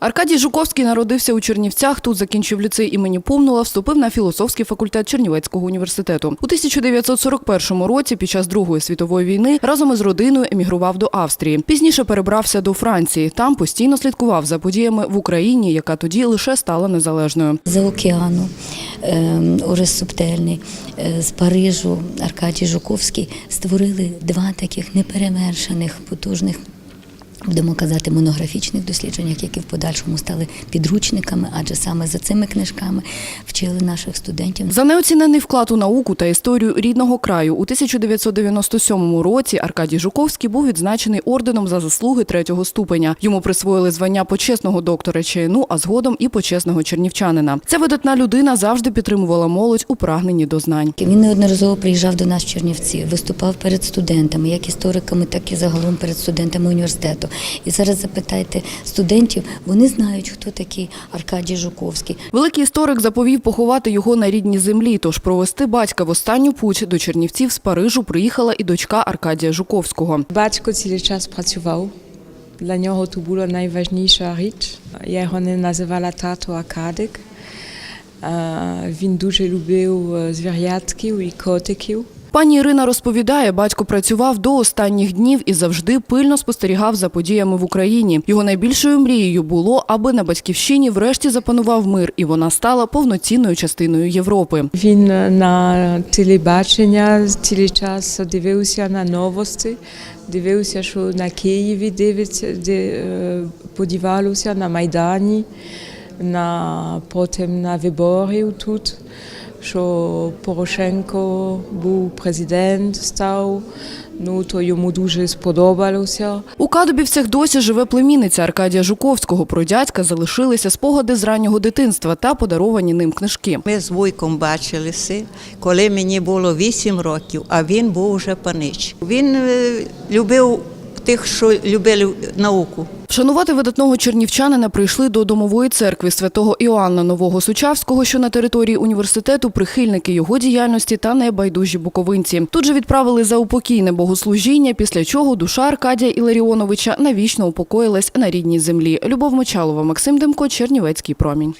Аркадій Жуковський народився у Чернівцях. Тут закінчив ліцей імені Пумнула, вступив на філософський факультет Чернівецького університету. У 1941 році, під час Другої світової війни, разом із родиною емігрував до Австрії. Пізніше перебрався до Франції. Там постійно слідкував за подіями в Україні, яка тоді лише стала незалежною. З океану ем, Орес Субтельний, е, з Парижу Аркадій Жуковський створили два таких неперевершених, потужних. Будемо казати, монографічних дослідженнях, які в подальшому стали підручниками, адже саме за цими книжками вчили наших студентів. За неоцінений вклад у науку та історію рідного краю у 1997 році Аркадій Жуковський був відзначений орденом за заслуги третього ступеня. Йому присвоїли звання почесного доктора ЧНУ, а згодом і почесного чернівчанина. Ця видатна людина завжди підтримувала молодь у прагненні до знань. Він неодноразово приїжджав до нас в Чернівці, виступав перед студентами, як істориками, так і загалом перед студентами університету. І зараз запитайте студентів, вони знають, хто такий Аркадій Жуковський. Великий історик заповів поховати його на рідній землі. Тож провести батька в останню путь до Чернівців з Парижу приїхала і дочка Аркадія Жуковського. Батько цілий час працював. Для нього то була найважніша річ. Я його не називала тато Аркадик. Е, Він дуже любив е, звірятків і котиків. Пані Ірина розповідає, батько працював до останніх днів і завжди пильно спостерігав за подіями в Україні. Його найбільшою мрією було, аби на батьківщині врешті запанував мир, і вона стала повноцінною частиною Європи. Він е, на телебачення цілий час дивився на новості, дивився, що на Києві дивиться, де, е, подівалося на Майдані, на, потім на виборів тут, що Порошенко був президент, став. Ну, то йому дуже сподобалося. У Кадубівцях досі живе племінниця Аркадія Жуковського. Про дядька залишилися спогади з раннього дитинства та подаровані ним книжки. Ми з вуйком бачилися, коли мені було 8 років, а він був уже панич. Він е, любив тих, що любили науку. Вшанувати видатного чернівчанина прийшли до домової церкви святого Іоанна Нового Сучавського, що на території університету прихильники його діяльності та небайдужі буковинці. Тут же відправили за упокійне богослужіння, після чого душа Аркадія Іларіоновича навічно упокоїлась на рідній землі. Любов Мочалова, Максим Демко, Чернівецький промінь.